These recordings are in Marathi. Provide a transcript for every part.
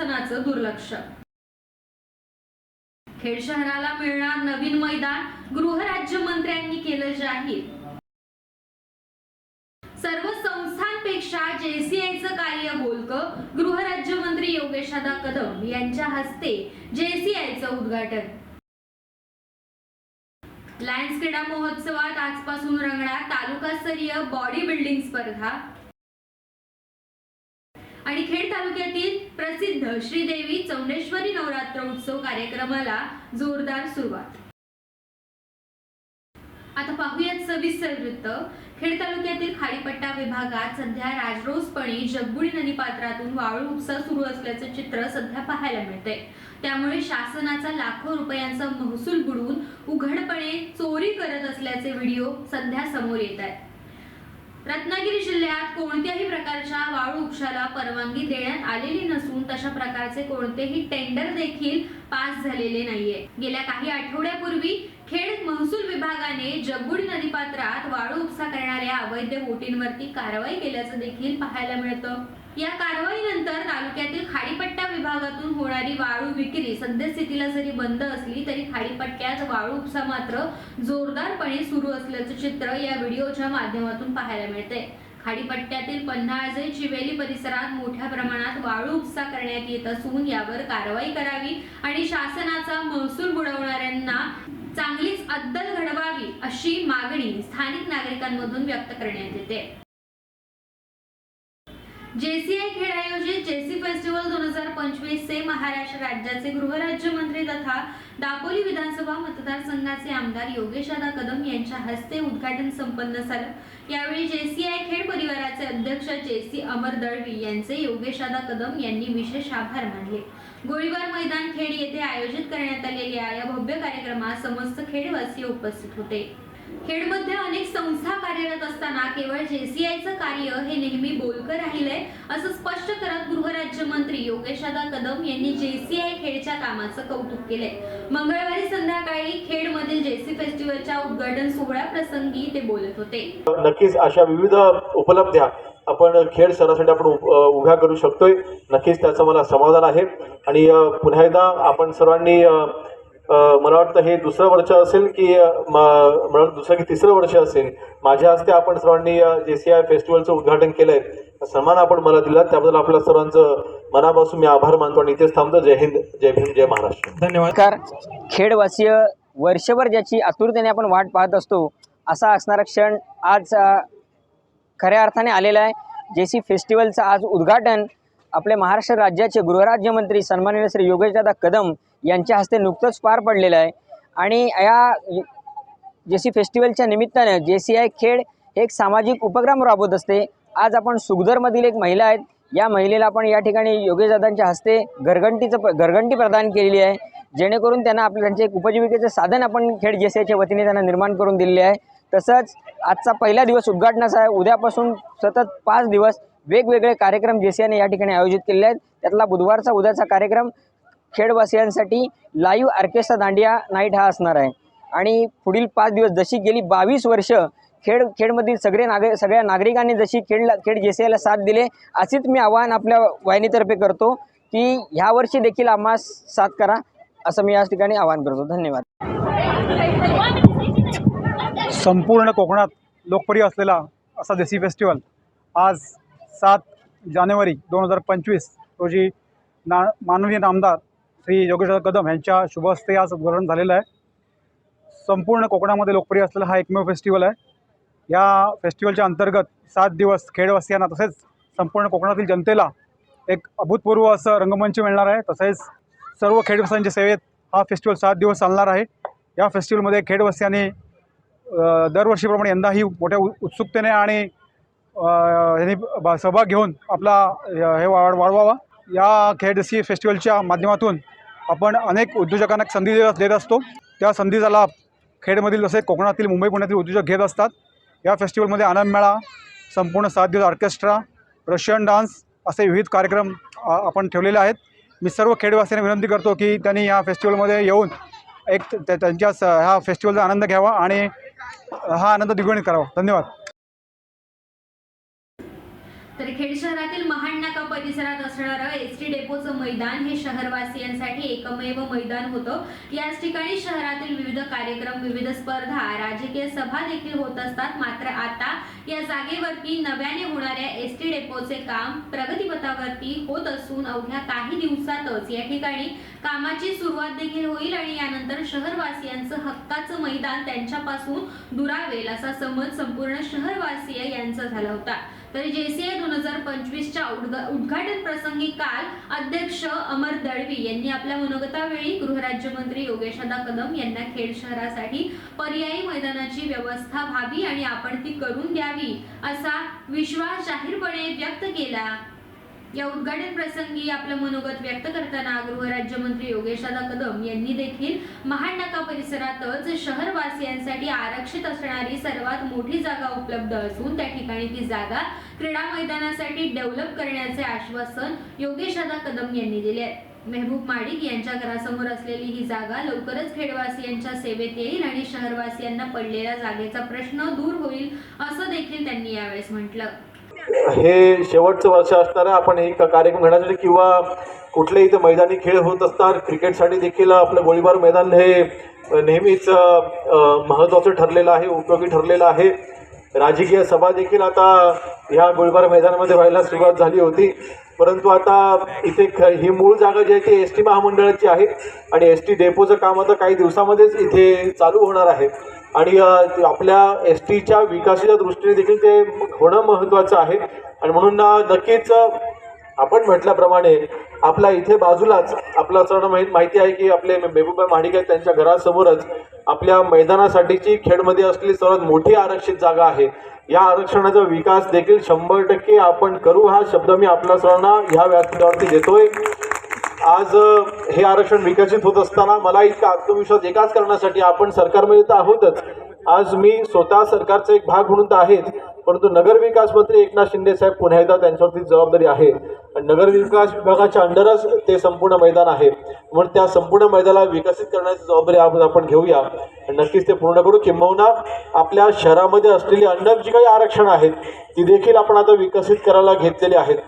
प्रशासनाचं दुर्लक्ष. खेड शहराला मिळणार नवीन मैदान गृहराज्यमंत्र्यांनी केलं जाहीर. सर्व संस्थांपेक्षा जेसीआयचं कार्य बोलकं गृहराज्यमंत्री योगेशदा कदम यांच्या हस्ते जेसीआयचं उद्घाटन. लायन्स क्रीडा महोत्सवात आजपासून रंगणार तालुकास्तरीय बॉडी बिल्डिंग स्पर्धा. आणि खेड तालुक्यातील प्रसिद्ध श्रीदेवी चौंडेश्वरी नवरात्र उत्सव कार्यक्रमाला जोरदार सुरुवात. आता पाहूयात सविस्तर वृत्त. खेड तालुक्यातील खाडीपट्टा विभागात सध्या राजरोसपणे जगबुडी नदी पात्रातून वाळू उपसा सुरू असल्याचे चित्र सध्या पाहायला मिळते त्यामुळे शासनाचा लाखो रुपयांचा महसूल बुडवून उघडपणे चोरी करत असल्याचे व्हिडिओ सध्या समोर येत आहेत. रत्नागिरी जिल्ह्यात कोणत्याही प्रकारच्या वाळू उपशाला परवानगी देण्यात आलेली नसून तशा प्रकारचे कोणतेही टेंडर देखील पास झालेले नाहीये. गेल्या काही आठवड्यापूर्वी खेड महसूल विभागाने जगबुडी नदीपात्रात वाळू उपसा करणाऱ्या अवैध बोटींवरती कारवाई केल्याचं देखील पाहायला मिळतं. या कारवाईनंतर तालुक्यातील खाडीपट्टा विभागातून होणारी वाळू विक्री सद्यस्थितीला जरी बंद असली तरी खाडीपट्ट्यात वाळू उपसा मात्र जोरदारपणे सुरू असल्याचं चित्र या व्हिडिओच्या माध्यमातून पाहायला मिळते. खाडीपट्ट्यातील पन्हाळजे चिवेली परिसरात मोठ्या प्रमाणात वाळू उपसा करण्यात येत असून यावर कारवाई करावी आणि शासनाचा महसूल बुडवणाऱ्यांना चांगलीच अद्दल घडवावी अशी मागणी स्थानिक नागरिकांमधून व्यक्त करण्यात येते. जेसीआय खेड आयोजित जेसी फेस्टिवल दोन हजार पंचवीस चे महाराष्ट्र राज्याचे गृहराज्यमंत्री तथा दापोली विधानसभा मतदारसंघाचे आमदार योगेशदा कदम यांच्या हस्ते उद्घाटन संपन्न झालं. यावेळी जेसीआय खेड परिवाराचे अध्यक्ष जेसी अमर दळवी यांचे योगेश दादा कदम यांनी विशेष आभार मानले. गोळीबार मैदान खेड येथे आयोजित करण्यात आलेल्या या भव्य कार्यक्रमात समस्त खेडवासीय उपस्थित होते. खेडमध्ये अनेक संस्था कार्यरत असताना केवळ जेसीआयचं कार्य हे नेहमी बोलकं राहिलंय असं स्पष्ट करत गृहराज्यमंत्री योगेशदा कदम यांनी जेसीआय खेडच्या कामाचं कौतुक केलंय. मंगळवारी संध्याकाळी खेडमधील जेसी फेस्टिवलच्या उद्घाटन सोहळ्याप्रसंगी ते बोलत होते. नक्कीच अशा विविध उपलब्ध्या आपण खेळ सणासाठी आपण उभ्या करू शकतोय. नक्कीच त्याचं मला समाधान आहे. आणि पुन्हा एकदा आपण सर्वांनी मला वाटतं हे दुसरं वर्ष असेल की मला वाटतं दुसरं की तिसरं वर्ष असेल. माझ्या हस्ते आपण सर्वांनी जे सी आय फेस्टिवलचं उद्घाटन केलं आहे सन्मान आपण मला दिला त्याबद्दल आपल्या सर्वांचं मनापासून मी आभार मानतो आणि इथेच थांबतो. जय हिंद जय भीम जय महाराष्ट्र. धन्यवाद. खेडवासीय वर्षभर ज्याची आतुरतेने आपण वाट पाहत असतो असा असणारा क्षण आज खऱ्या अर्थाने आलेला आहे. जे सी फेस्टिवलचं आज उद्घाटन आपले महाराष्ट्र राज्याचे गृहराज्यमंत्री सन्माननीय श्री योगेशदादा कदम यांच्या हस्ते नुकतंच पार पडलेलं आहे. आणि या जे सी फेस्टिवलच्या निमित्तानं जे सी आय खेड हे एक सामाजिक उपक्रम राबवत असते. आज आपण सुखदरमधील एक महिला आहेत. या महिलेला आपण या ठिकाणी योगेशदादांच्या हस्ते घरघंटीचं प घरघंटी प्रदान केलेली आहे. जेणेकरून त्यांना आपलं त्यांचे एक उपजीविकेचं साधन आपण खेड जे सी आयच्या वतीने त्यांना निर्माण करून दिलेले आहे. तसंच आजचा पहिला दिवस उद्घाटनाचा आहे. उद्यापासून सतत पाच दिवस वेगवेगळे कार्यक्रम जेसीआयने या ठिकाणी आयोजित केलेले आहेत. त्यातला बुधवारचा उद्याचा कार्यक्रम खेडवासियांसाठी लाईव्ह ऑर्केस्ट्रा दांडिया नाईट हा असणार आहे. आणि पुढील पाच दिवस जशी गेली बावीस वर्ष खेड खेडमधील सगळे नागरिक सगळ्या नागरिकांनी जशी खेडला खेड जेसीआयला साथ दिले असेच मी आवाहन आपल्या वाहिनीतर्फे करतो की ह्या वर्षी देखील आम्हा साथ करा असं मी या ठिकाणी आवाहन करतो. धन्यवाद. संपूर्ण कोकणात लोकप्रिय असलेला असा देसी फेस्टिवल आज सात जानेवारी दोन हजार पंचवीस रोजी ना माननीय नामदार श्री योगेश्वर कदम यांच्या शुभहस्ते आज उद्घाटन झालेलं आहे. संपूर्ण कोकणामध्ये लोकप्रिय असलेला हा एकमेव फेस्टिवल आहे. या फेस्टिवलच्या अंतर्गत सात दिवस खेडवासियांना तसेच संपूर्ण कोकणातील जनतेला एक अभूतपूर्व असं रंगमंच मिळणार आहे. तसेच सर्व खेडवासियांच्या सेवेत हा फेस्टिवल सात दिवस चालणार आहे. या फेस्टिवलमध्ये खेडवासियांनी दरवर्षीप्रमाणे यंदाही मोठ्या उत्सुकतेने आणि ह्यांनी सहभाग घेऊन आपला हे वाढ वाढवावा. या खेडसी फेस्टिवलच्या माध्यमातून आपण अनेक उद्योजकांना संधी देत देत असतो. त्या संधीचा लाभ खेडमधील जसे कोकणातील मुंबई पुण्यातील उद्योजक घेत असतात. या फेस्टिवलमध्ये आनंद मेळा संपूर्ण सात दिवस ऑर्केस्ट्रा रशियन डान्स असे विविध कार्यक्रम आपण ठेवलेले आहेत. मी सर्व खेडवासियांना विनंती करतो की त्यांनी या फेस्टिवलमध्ये येऊन एक त्या- त्यांच्या स- ह्या फेस्टिवलचा आनंद घ्यावा आणि हा आनंद द्विगुणित करावा. धन्यवाद. तर खेड शहरातील महाड नाका परिसरात असणारं एस टी डेपोचं मैदान हे शहरवासियांसाठी एकमेव मैदान होतं. याच ठिकाणी शहरातील विविध कार्यक्रम विविध स्पर्धा राजकीय सभा देखील होत असतात. मात्र आता या जागेवरती नव्याने होणाऱ्या एस टी डेपोचे काम प्रगतीपथावरती होत असून अवघ्या काही दिवसातच या ठिकाणी कामाची सुरुवात देखील होईल आणि यानंतर शहरवासियांचं हक्काचं मैदान त्यांच्यापासून दुरावेल असा समज संपूर्ण शहरवासीय यांचा झाला होता. तर जेसीआय दोन हजार पंचवीसच्या उद्घाटन प्रसंगी काल अध्यक्ष अमर दळवी यांनी आपल्या मनोगतावेळी गृहराज्यमंत्री योगेशदा कदम यांना खेड शहरासाठी पर्यायी मैदानाची व्यवस्था व्हावी आणि आपण ती करून द्यावी असा विश्वास जाहीरपणे व्यक्त केला. या उद्घाटन प्रसंगी आपलं मनोगत व्यक्त करताना गृहराज्यमंत्री योगेशादा कदम यांनी देखील महाड नाका परिसरातच शहरवासियांसाठी आरक्षित असणारी सर्वात मोठी जागा उपलब्ध असून त्या ठिकाणी ती जागा क्रीडा मैदानासाठी डेव्हलप करण्याचे आश्वासन योगेशादा कदम यांनी दिले आहे. मेहबूब माडिक यांच्या घरासमोर असलेली ही जागा लवकरच खेडवासियांच्या सेवेत येईल आणि शहरवासियांना पडलेल्या जागेचा प्रश्न दूर होईल असं देखील त्यांनी यावेळेस म्हटलं. हे शेवटचं वर्ष असणारं आपण हे कार्यक्रम घेण्यासाठी म्हणजे किंवा कुठलेही इथं मैदानी खेळ होत असतात क्रिकेटसाठी देखील आपलं गोळीबार मैदान हे नेहमीच महत्त्वाचं ठरलेलं आहे उपयोगी ठरलेलं आहे. राजकीय सभा देखील आता ह्या गोळीबार मैदानामध्ये व्हायला सुरुवात झाली होती. परंतु आता इथे ख ही मूळ जागा जी आहे ती एस टी महामंडळाची आहे आणि एस टी डेपोचं काम आता काही दिवसामध्येच इथे चालू होणार आहे. आणि आपल्या एस टीच्या विकासाच्या दृष्टीने देखील ते होणं महत्त्वाचं आहे. आणि म्हणून नक्कीच आपण म्हटल्याप्रमाणे आपल्या इथे बाजूलाच आपला सर्वांना माहीत माहिती आहे की आपले मेहबूबा माडिक आहेत त्यांच्या घरासमोरच आपल्या मैदानासाठीची खेडमध्ये असलेली सर्वात मोठी आरक्षित जागा आहे. या आरक्षणाचा विकास देखील शंभर टक्के आपण करू हा शब्द मी आपल्या सर्वांना ह्या व्यासपीठावरती देतोय. आज हे आरक्षण विकसित होत असताना मला इतका आत्मविश्वास एकाच कारणासाठी आपण सरकारमध्ये तर आहोतच. आज मी स्वतः सरकारचा एक भाग म्हणून तर आहेच परंतु नगरविकास मंत्री एकनाथ शिंदे साहेब पुन्हा एकदा त्यांच्यावरती जबाबदारी आहे. आणि नगरविकास विभागाच्या अंडरच ते संपूर्ण मैदान आहे. म्हणून त्या संपूर्ण मैदानाला विकसित करण्याची जबाबदारी आपण आपण घेऊया. आणि नक्कीच ते पूर्ण करू. किंबहुना आपल्या शहरामध्ये असलेली अंडर जी काही आरक्षण आहेत ती देखील आपण आता विकसित करायला घेतलेली आहेत.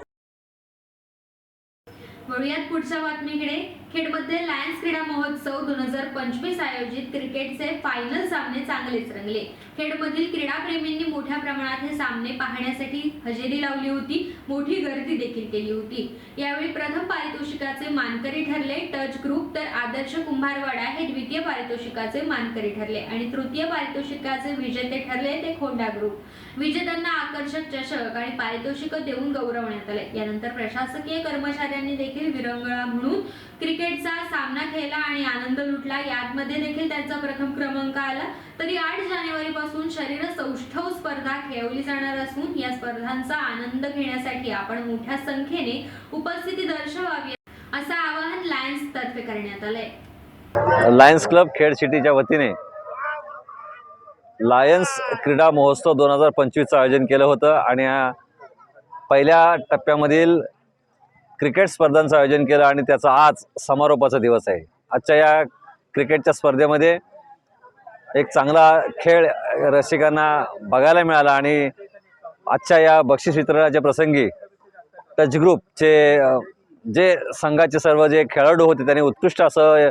वळूयात पुढच्या बातमीकडे. खेडमध्ये लायन्स क्रीडा महोत्सव दोन हजार पंचवीस आयोजित क्रिकेटचे फायनल सामने चांगलेच रंगले. खेडमधील क्रीडाप्रेमींनी मोठ्या प्रमाणात हे सामने पाहण्यासाठी हजेरी लावली होती मोठी गर्दी देखील केली होती. यावेळी प्रथम पारितोषिकाचे मानकरी ठरले टच ग्रुप तर आदर्श कुंभारवाडा हे द्वितीय पारितोषिकाचे मानकरी ठरले आणि तृतीय पारितोषिकाचे विजेते ठरले ते खोंडा ग्रुप. विजेत्यांना आकर्षक चषक आणि पारितोषिक देऊन गौरवण्यात आले. यानंतर प्रशासकीय कर्मचाऱ्यांनी देखील विरंगळा म्हणून क्रिकेट क्रिकेटचा सामना खेळला आणि आनंद लुटला. यामध्ये देखील त्यांचा प्रथम क्रमांक आला. तरी आठ जानेवारी पासून शरीर सौष्ठव स्पर्धा खेळवली जाणार असून या स्पर्धांचा आनंद घेण्यासाठी आपण मोठ्या संख्येने उपस्थिती दर्शवावी असं आवाहन लायन्स तर्फे करण्यात आलंय. लायन्स क्लब खेड सिटीच्या वतीने लायन्स क्रीडा महोत्सव दोन हजार पंचवीसचं आयोजन केलं होतं. आणि पहिल्या टप्प्यामधील क्रिकेट स्पर्धांचं आयोजन केलं आणि त्याचा आज समारोपाचा दिवस आहे. आजच्या या क्रिकेटच्या स्पर्धेमध्ये एक चांगला खेळ रसिकांना बघायला मिळाला आणि आजच्या या बक्षीस वितरणाच्या प्रसंगी टच ग्रुपचे जे संघाचे सर्व जे खेळाडू होते त्यांनी उत्कृष्ट असं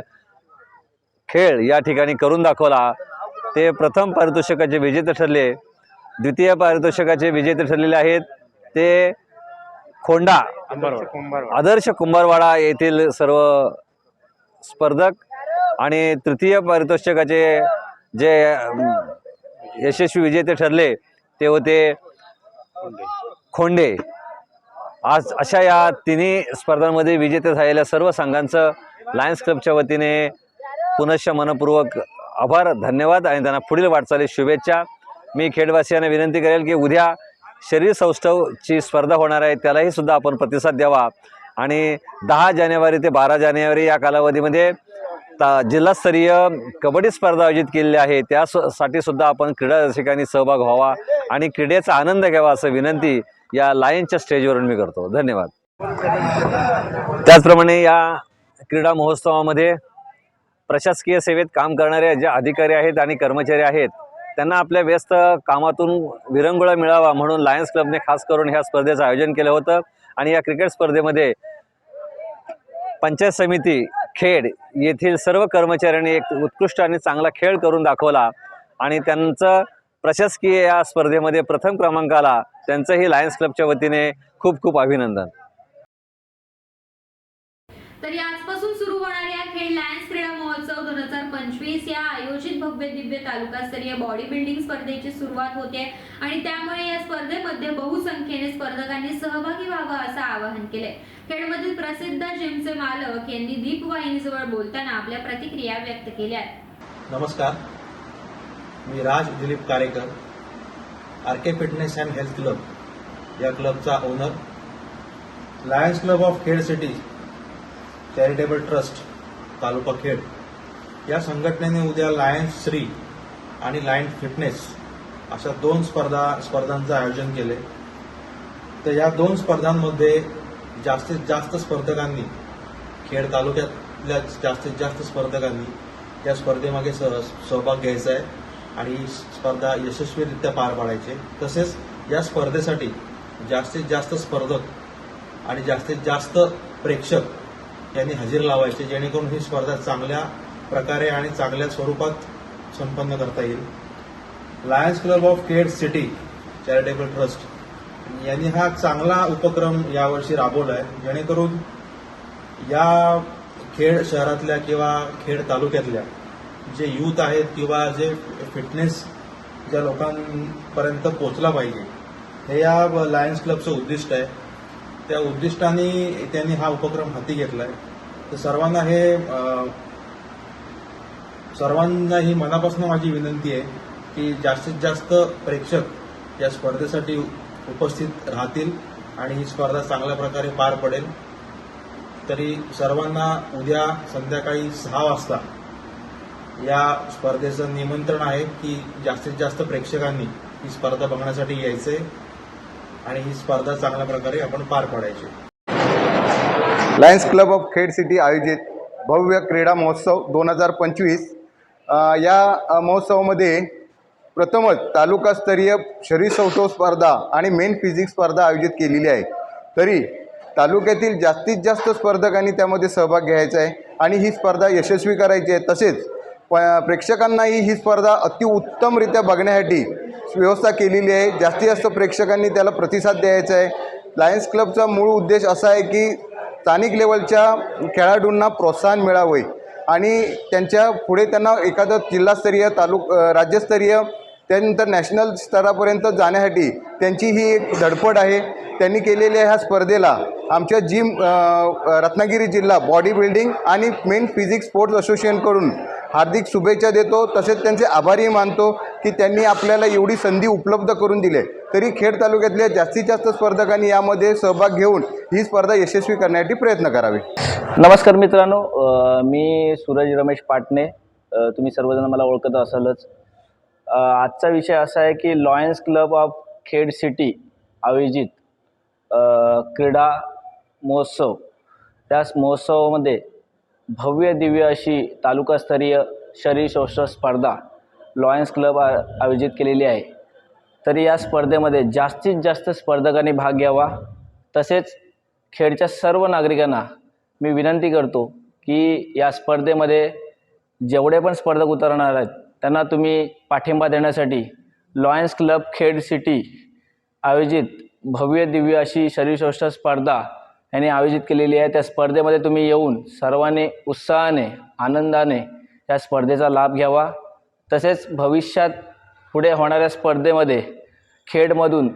खेळ या ठिकाणी करून दाखवला. ते प्रथम पारितोषिकाचे विजेते ठरले द्वितीय पारितोषिकाचे विजेते ठरलेले आहेत. ते खोंडा. आदर्श कुंभारवाडा. येथील सर्व स्पर्धक आणि तृतीय पारितोषिकाचे जे यशस्वी विजेते ठरले ते होते खोंडे. आज अशा या तिन्ही स्पर्धांमध्ये विजेते झालेल्या सर्व संघांचं लायन्स क्लबच्या वतीने पुनश्च मनपूर्वक आभार धन्यवाद आणि त्यांना पुढील वाटचालीस शुभेच्छा. मी खेडवासियांना विनंती करेल की उद्या शरीर सौष्ठवची स्पर्धा होणार आहे त्यालाही सुद्धा आपण प्रतिसाद द्यावा. आणि दहा जानेवारी ते बारा जानेवारी या कालावधीमध्ये ता जिल्हास्तरीय कबड्डी स्पर्धा आयोजित केलेली आहे. त्यासाठी सुद्धा आपण क्रीडा रसिकांनी सहभाग व्हावा आणि क्रीडेचा आनंद घ्यावा असं विनंती या लायनच्या स्टेजवरून मी करतो. धन्यवाद. त्याचप्रमाणे या क्रीडा महोत्सवामध्ये प्रशासकीय सेवेत काम करणारे जे अधिकारी आहेत आणि कर्मचारी आहेत त्यांना आपल्या व्यस्त कामातून विरंगुळा मिळावा म्हणून लायन्स क्लबने खास करून ह्या स्पर्धेचं आयोजन केलं होतं. आणि या क्रिकेट स्पर्धेमध्ये पंचायत समिती खेड येथील सर्व कर्मचाऱ्यांनी एक उत्कृष्ट आणि चांगला खेळ करून दाखवला. आणि त्यांचं प्रशासकीय या स्पर्धेमध्ये प्रथम क्रमांकाला त्यांचंही लायन्स क्लबच्या वतीने खूप खूप अभिनंदन तरी आजपासून सुरू होणाऱ्या खेळ लायन्स क्रीडा महोत्सव दोन हजार पंचवीस या आयोजित भव्य दिव्य तालुकास्तरीय बॉडी बिल्डिंग स्पर्धेची सुरुवात होते. आणि त्यामुळे या स्पर्धेमध्ये बहुसंख्येने स्पर्धकांनी सहभागी व्हावं असं आवाहन केले खेडमधील प्रसिद्ध जिमचे मालक यांनी दीप वाहिनीजवळ बोलताना आपल्या प्रतिक्रिया व्यक्त केल्या नमस्कार. मी Raj Dilip Karekar R K fitness and health club या क्लबचा owner Lions club of Khed city charitable trust taluka Khed या संघटनेने उद्या लायन्स श्री आणि लायन फिटनेस अशा दोन स्पर्धा स्पर्धांचं आयोजन केले. तर या दोन स्पर्धांमध्ये जास्तीत जास्त स्पर्धकांनी खेड तालुक्यातल्या जास्तीत जास्त स्पर्धकांनी या स्पर्धेमागे सह सहभाग घ्यायचा आहे आणि ही स्पर्धा यशस्वीरित्या पार पाडायची. तसेच या स्पर्धेसाठी जास्तीत जास्त स्पर्धक आणि जास्तीत जास्त प्रेक्षक यांनी हजेरी लावायचे जेणेकरून ही स्पर्धा चांगल्या प्रकारे आणि चांगल्या स्वरूपात संपन्न करता येईल. Lions club of Khed city charitable trust यांनी हा चांगला उपक्रम यावर्षी राबवला आहे जेणेकरून या खेड शहरातल्या किंवा खेड तालुक्यातल्या जे यूथ आहेत किंवा जे फिटनेस ज्या लोकांपर्यंत पोचला पाहिजे हे या लायन्स क्लबचं उद्दिष्ट आहे. त्या उद्दिष्टाने त्यांनी हा उपक्रम हाती घेतला आहे तर सर्वांना हे सर्वांना ही मनापासून माझी विनंती आहे की जास्तीत जास्त प्रेक्षक या स्पर्धेसाठी उपस्थित राहतील आणि ही स्पर्धा चांगल्या प्रकारे पार पडेल. तरी सर्वांना उद्या संध्याकाळी सहा वाजता या स्पर्धेचं निमंत्रण आहे की जास्तीत जास्त प्रेक्षकांनी ही स्पर्धा बघण्यासाठी यायचंय आणि ही स्पर्धा चांगल्या प्रकारे आपण पार पाडायची. Lions club of Khed city आयोजित भव्य क्रीडा महोत्सव दोन हजार पंचवीस या महोत्सवामध्ये प्रथमच तालुकास्तरीय शरीरसौष्ठव स्पर्धा आणि मेन फिजिक्स स्पर्धा आयोजित केलेली आहे. तरी तालुक्यातील जास्तीत जास्त स्पर्धकांनी त्यामध्ये सहभाग घ्यायचा आहे आणि ही स्पर्धा यशस्वी करायची आहे. तसेच प प्रेक्षकांनाही ही स्पर्धा अतिउत्तमरित्या बघण्यासाठी व्यवस्था केलेली आहे. जास्तीत जास्त प्रेक्षकांनी त्याला प्रतिसाद द्यायचा आहे. लायन्स क्लबचा मूळ उद्देश असा आहे की स्थानिक लेवलच्या खेळाडूंना प्रोत्साहन मिळावे. आणि त्यांच्या पुढे त्यांना एखादं जिल्हास्तरीय तालुक राज्यस्तरीय त्यानंतर नॅशनल स्तरापर्यंत जाण्यासाठी त्यांची ही एक धडपड आहे. त्यांनी केलेल्या ह्या स्पर्धेला आमच्या जिम रत्नागिरी जिल्हा बॉडी बिल्डिंग आणि मेन फिजिक्स स्पोर्ट्स असोसिएशनकडून हार्दिक शुभेच्छा देतो. तसेच त्यांचे आभारही मानतो की त्यांनी आपल्याला एवढी संधी उपलब्ध करून दिली तरी खेड तालुक्यातल्या जास्तीत जास्त स्पर्धकांनी यामध्ये सहभाग घेऊन ही स्पर्धा यशस्वी करण्यासाठी प्रयत्न करावे. नमस्कार मित्रांनो मी सूरज रमेश पाटणे. तुम्ही सर्वजण मला ओळखत असालच. आजचा विषय असा आहे की Lions club of Khed city आयोजित क्रीडा महोत्सव. त्याच महोत्सवामध्ये भव्य दिव्य अशी तालुकास्तरीय शरीर शौष्ठ स्पर्धा लॉयन्स क्लब आयोजित केलेली आहे. तरी या स्पर्धेमध्ये जास्तीत जास्त स्पर्धकांनी भाग घ्यावा. तसेच खेडच्या सर्व नागरिकांना मी विनंती करतो की या स्पर्धेमध्ये जेवढे पण स्पर्धक उतरणार आहेत त्यांना तुम्ही पाठिंबा देण्यासाठी लॉयन्स क्लब खेड सिटी आयोजित भव्य दिव्य अशी शरीरसौष्ठ स्पर्धा यांनी आयोजित केलेली आहे. त्या स्पर्धेमध्ये तुम्ही येऊन सर्वांनी उत्साहाने आनंदाने या स्पर्धेचा लाभ घ्यावा. तसेच भविष्यात पुढे होणाऱ्या स्पर्धेमध्ये खेडमधून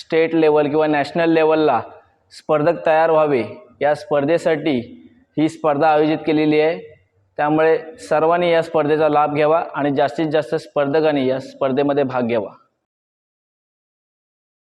स्टेट लेवल किंवा नॅशनल लेवलला स्पर्धक तयार व्हावे या स्पर्धेसाठी ही स्पर्धा आयोजित केलेली आहे. त्यामुळे सर्वांनी या स्पर्धेचा लाभ घ्यावा आणि जास्तीत जास्त स्पर्धकांनी या स्पर्धेमध्ये भाग घ्यावा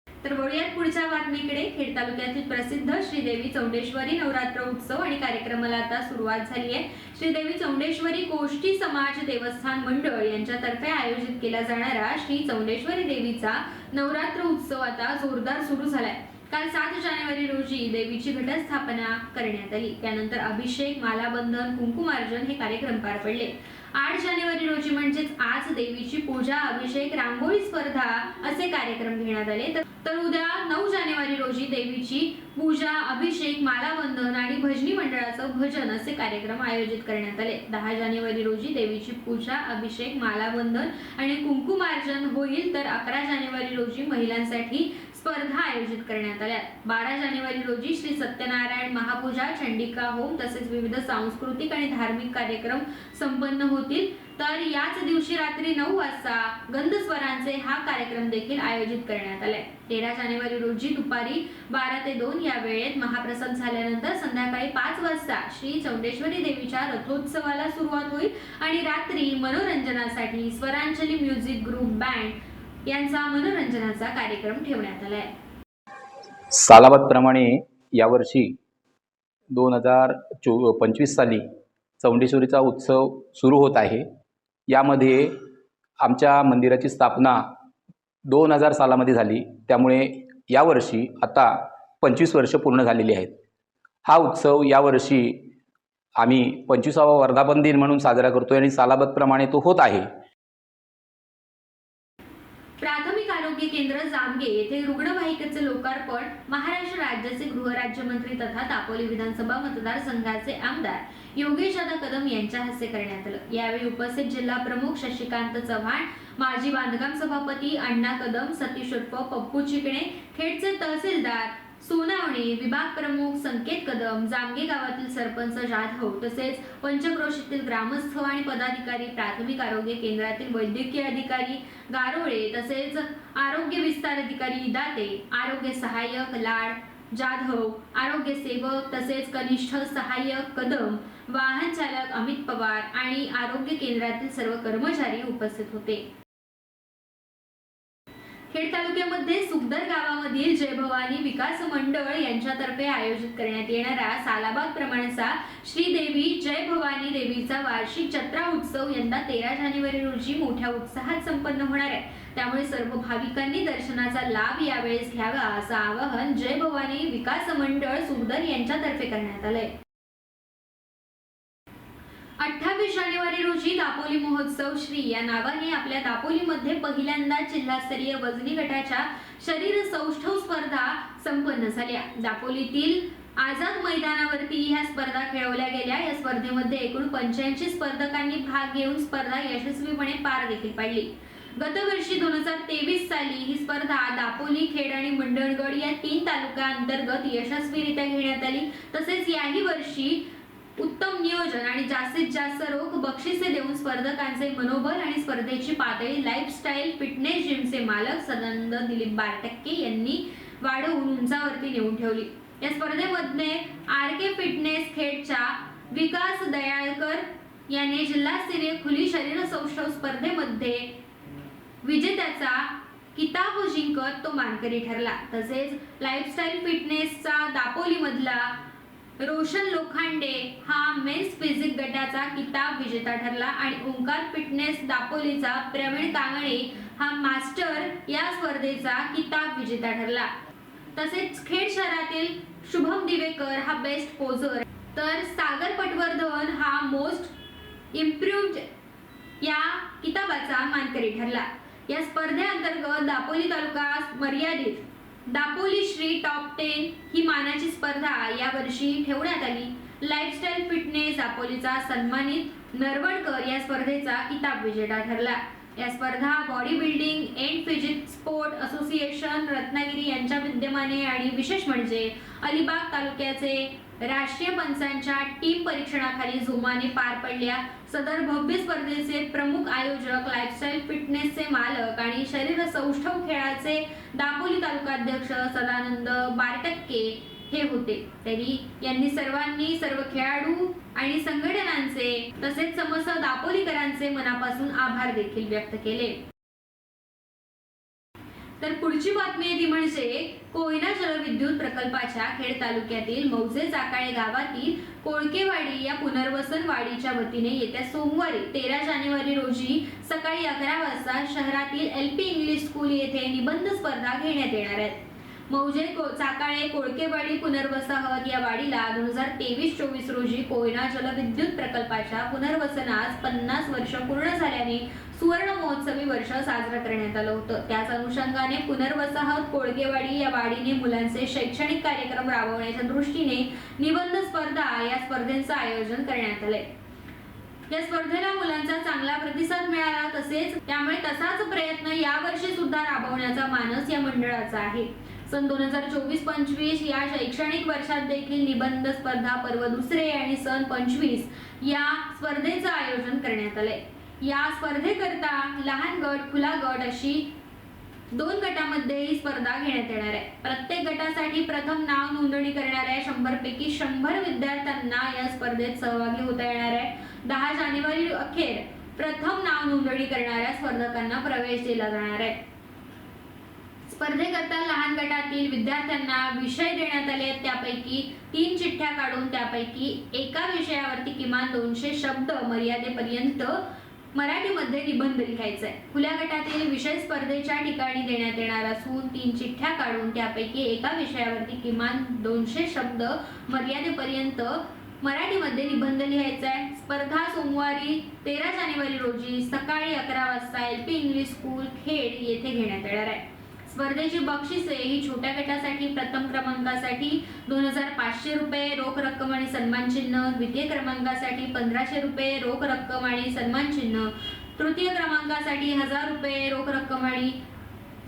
तर वळूयात पुढच्या बातमीकडे खेड तालुक्यातील प्रसिद्ध श्रीदेवी चौंडेश्वरी नवरात्र उत्सव आणि कार्यक्रमाला आता सुरुवात झाली आहे. श्रीदेवी चौंडेश्वरी गोष्टी समाज देवस्थान मंडळ यांच्यातर्फे आयोजित केला जाणारा श्री चौंडेश्वरी देवीचा नवरात्र उत्सव आता जोरदार सुरू झालाय. काल सात जानेवारी रोजी देवीची घटस्थापना करण्यात आली. त्यानंतर अभिषेक मालाबंधन कुंकुमार्जन हे कार्यक्रम पार पडले. आठ जानेवारी रोजी म्हणजेच आज देवीची पूजा अभिषेक रांगोळी स्पर्धा असे कार्यक्रम घेण्यात आले. तर- उद्या नऊ जानेवारी रोजी देवीची पूजा अभिषेक मालाबंधन आणि भजनी मंडळाचं भजन असे कार्यक्रम आयोजित करण्यात आले. दहा जानेवारी रोजी देवीची पूजा अभिषेक मालाबंधन आणि कुंकुमार्जन होईल तर अकरा जानेवारी रोजी महिलांसाठी स्पर्धा आयोजित करण्यात आल्या. बारा जानेवारी रोजी श्री सत्यनारायण महापूजा चंडिका होम तसेच विविध सांस्कृतिक आणि धार्मिक कार्यक्रम संपन्न होतील. तर याच दिवशी रात्री नऊ वाजता गंधस्वरांचे हा कार्यक्रम देखील आयोजित करण्यात आलाय. तेरा जानेवारी रोजी दुपारी बारा ते दोन या वेळेत महाप्रसाद झाल्यानंतर संध्याकाळी पाच वाजता श्री चौंडेश्वरी देवीच्या रथोत्सवाला सुरुवात होईल आणि रात्री मनोरंजनासाठी स्वरांजली म्युझिक ग्रुप बँड यांचा मनोरंजनाचा कार्यक्रम ठेवण्यात आलाय. सालाबादप्रमाणे यावर्षी दोन हजार चो पंचवीस साली चौंडेश्वरीचा उत्सव सुरू होत आहे. यामध्ये आमच्या मंदिराची स्थापना दोन हजार सालामध्ये झाली. त्यामुळे यावर्षी आता पंचवीस वर्ष पूर्ण झालेली आहेत. हा उत्सव यावर्षी आम्ही पंचवीसावा वर्धापन दिन म्हणून साजरा करतो आणि सालाबतप्रमाणे तो होत आहे प्राथमिक आरोग्य केंद्र जामगे येथे रुग्णवाहिकेचे लोकार्पण महाराष्ट्र राज्याचे गृहराज्यमंत्री तथा दापोली विधानसभा मतदारसंघाचे आमदार योगेश दादा कदम यांच्या हस्ते करण्यात आलं. यावेळी उपस्थित जिल्हा प्रमुख शशिकांत चव्हाण माजी बांधकाम सभापती अण्णा कदम सतीश उर्फ पप्पू चिकणे खेडचे तहसीलदार सोनावणे विभाग प्रमुख संकेत कदम जामगे गावातील सरपंच जाधव तसेच पंचक्रोशीतील ग्रामस्थ आणि पदाधिकारी प्राथमिक आरोग्य केंद्रातील वैद्यकीय अधिकारी गारोळे तसेच आरोग्य विस्तार अधिकारी इदाते आरोग्य सहाय्यक लाड जाधव आरोग्य सेवक तसेच कनिष्ठ सहाय्यक कदम वाहन चालक अमित पवार आणि आरोग्य केंद्रातील सर्व कर्मचारी उपस्थित होते. खेड तालुक्यामध्ये सुखदर गावामधील जय भवानी विकास मंडळ यांच्यातर्फे आयोजित करण्यात येणारा सालाबाद प्रमाणचा श्रीदेवी जय भवानी देवीचा वार्षिक जत्रा उत्सव यंदा तेरा जानेवारी रोजी मोठ्या उत्साहात संपन्न होणार आहे. त्यामुळे सर्व भाविकांनी दर्शनाचा लाभ यावेळेस घ्यावा असं आवाहन जय भवानी विकास मंडळ सुखदर यांच्यातर्फे करण्यात आलंय. अठ्ठावीस जानेवारी रोजी दापोली महोत्सव श्री या नावाने आपल्या दापोलीमध्ये पहिल्यांदा जिल्हास्तरीय वजनी गटाच्या शरीर सौष्ठव स्पर्धा संपन्न झाल्या. दापोलीतील आझाद मैदानावरती ह्या स्पर्धा खेळवल्या गेल्या. या स्पर्धेमध्ये एकूण पंच्याऐंशी स्पर्धकांनी भाग घेऊन स्पर्धा यशस्वीपणे पार देखील पाडली. गतवर्षी दोन हजार तेवीस साली ही स्पर्धा दापोली खेड आणि मंडणगड या तीन तालुक्यांतर्गत यशस्वीरित्या घेण्यात आली. तसेच याही वर्षी उत्तम नियोजन आणि जास्तीत जास्त रोख बक्षिसे देऊन स्पर्धकांचे मनोबल आणि स्पर्धेची पातळी लाईफस्टाईल फिटनेस जिमचे मालक सदानंद दिलीप बारटक्के यांनी वाढवून उंचावरती नेऊन ठेवली. या स्पर्धेमध्ये आर के फिटनेस खेडच्या विकास दयाळकर याने जिल्हास्तरीय खुली शरीर सौष्ठव स्पर्धेमध्ये विजेत्याचा किताब जिंकत तो मानकरी ठरला. तसेच लाईफस्टाईल फिटनेसचा दापोलीमधला रोशन लोखांडे हा मेन्स फिजिक गटाचा किताब विजेता ठरला आणि ओंकार फिटनेस दापोलीचा प्रवीण कांगणे हा मास्टर या स्पर्धेचा किताब विजेता ठरला. तसेच खेड शहरातील शुभम दिवेकर हा बेस्ट पोझर तर सागर पटवर्धन हा मोस्ट इम्प्रूव्ड या किताबाचा मानकरी ठरला. या स्पर्धेअंतर्गत दापोली तालुका मर्यादित दापोली श्री टॉप टेन ही मानाची स्पर्धा यावर्षी ठेवण्यात आली. लाईफस्टाईल फिटनेस दापोलीचा सन्मानित नरवडकर या स्पर्धेचा किताब विजेता ठरला. या स्पर्धा body building and physique sport association Ratnagiri यांच्या विद्यमाने आणि विशेष म्हणजे अलिबाग तालुक्याचे राष्ट्रीय पंचांच्या टीम परीक्षणाखाली झुमाने पार पडल्या. सदर भव्य स्पर्धेचे प्रमुख आयोजक लाईफस्टाईल फिटनेसचे मालक आणि शरीर सौष्ठव खेळाचे दापोली तालुकाध्यक्ष सदानंद बारटक्के हे होते. तरी यांनी सर्वांनी सर्व खेळाडू आणि संघटनांचे तसेच समस्त दापोलीकरांचे मनापासून आभार देखील व्यक्त केले. तर पुढची बातमी आहे ती म्हणजे कोयना जलविद्युत प्रकल्पाच्या खेड तालुक्यातील मौजे जाकाळे गावातील कोळकेवाडी या पुनर्वसन वाडीच्या वतीने येत्या सोमवारी तेरा जानेवारी रोजी सकाळी अकरा वाजता शहरातील एल पी इंग्लिश स्कूल येथे निबंध स्पर्धा घेण्यात येणार आहेत मौजे को- चाकाळे कोळकेवाडी पुनर्वसाहत या वाडीला दोन हजार तेवीस चोवीस रोजी कोयना जलविद्युत प्रकल्पाच्या पुनर्वसनास पन्नास वर्ष पूर्ण झाल्याने सुवर्ण महोत्सवी वर्ष साजरं करण्यात आलं होतं. त्याच अनुषंगाने पुनर्वसाहत कोळगेवाडी या वाडीने मुलांचे शैक्षणिक कार्यक्रम राबवण्याच्या दृष्टीने निबंध स्पर्धा या स्पर्धेचं आयोजन करण्यात आलंय. या स्पर्धेला मुलांचा चांगला प्रतिसाद मिळाला तसेच त्यामुळे तसाच प्रयत्न यावर्षी सुद्धा राबवण्याचा मानस या मंडळाचा आहे. सन दोन हजार चोवीस पंचवीस या शैक्षणिक वर्षात देखील निबंध स्पर्धा पर्व दुसरे आणि सन पंचवीस या स्पर्धेचं आयोजन करण्यात आलंय. या स्पर्धेकरता लहान गट खुला गट अशी दोन गटामध्ये ही स्पर्धा घेण्यात येणार आहे. प्रत्येक गटासाठी प्रथम नाव नोंदणी करणाऱ्या शंभर पैकी शंभर विद्यार्थ्यांना या स्पर्धेत सहभागी होता येणार आहे. दहा जानेवारी अखेर प्रथम नाव नोंदणी करणाऱ्या स्पर्धकांना प्रवेश दिला जाणार आहे. स्पर्धेकरता लहान गटातील विद्यार्थ्यांना विषय देण्यात आले आहेत. त्यापैकी तीन चिठ्ठ्या काढून त्यापैकी एका विषयावरती किमान दोनशे शब्द मर्यादेपर्यंत मराठीमध्ये निबंध लिहायचा आहे खुल्या गटातील विषय स्पर्धेच्या ठिकाणी देण्यात येणार असून तीन चिठ्ठ्या काढून त्यापैकी एका विषयावरती किमान दोनशे शब्द मर्यादेपर्यंत मराठीमध्ये निबंध लिहायचा आहे स्पर्धा सोमवारी तेरा जानेवारी रोजी सकाळी अकरा वाजता L P English school Khed येथे घेण्यात येणार आहे. स्पर्धेची बक्षिसे ही छोट्या गटासाठी प्रथम क्रमांकासाठी दोन हजार पाचशे रुपये रोख रक्कम आणि सन्मान चिन्ह. द्वितीय क्रमांकासाठी पंधराशे रुपये रोख रक्कम आणि सन्मान चिन्ह. तृतीय क्रमांकासाठी हजार रुपये रोख रक्कम आणि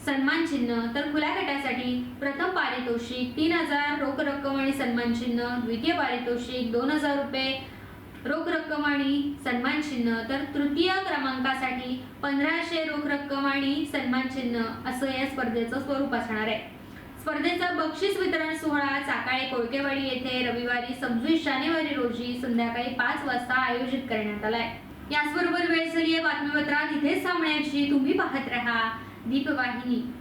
सन्मान चिन्ह. तर खुल्या गटासाठी प्रथम पारितोषिक तीन हजार रोख रक्कम आणि सन्मान चिन्ह. द्वितीय पारितोषिक दोन हजार रुपये रोख रक्कम आणि सन्मान चिन्ह. तर तृतीय क्रमांकासाठी पंधराशे रोख रक्कम आणि सन्मान चिन्ह असं या स्पर्धेचं स्वरूप असणार आहे. स्पर्धेचा बक्षीस वितरण सोहळा चाकाळे कोळकेवाडी येथे रविवारी सव्वीस जानेवारी रोजी संध्याकाळी पाच वाजता आयोजित करण्यात आलाय. याचबरोबर वेळ झाली बातमीपत्रात. इथेच थांबण्याची. तुम्ही पाहत राहा दीपवाहिनी.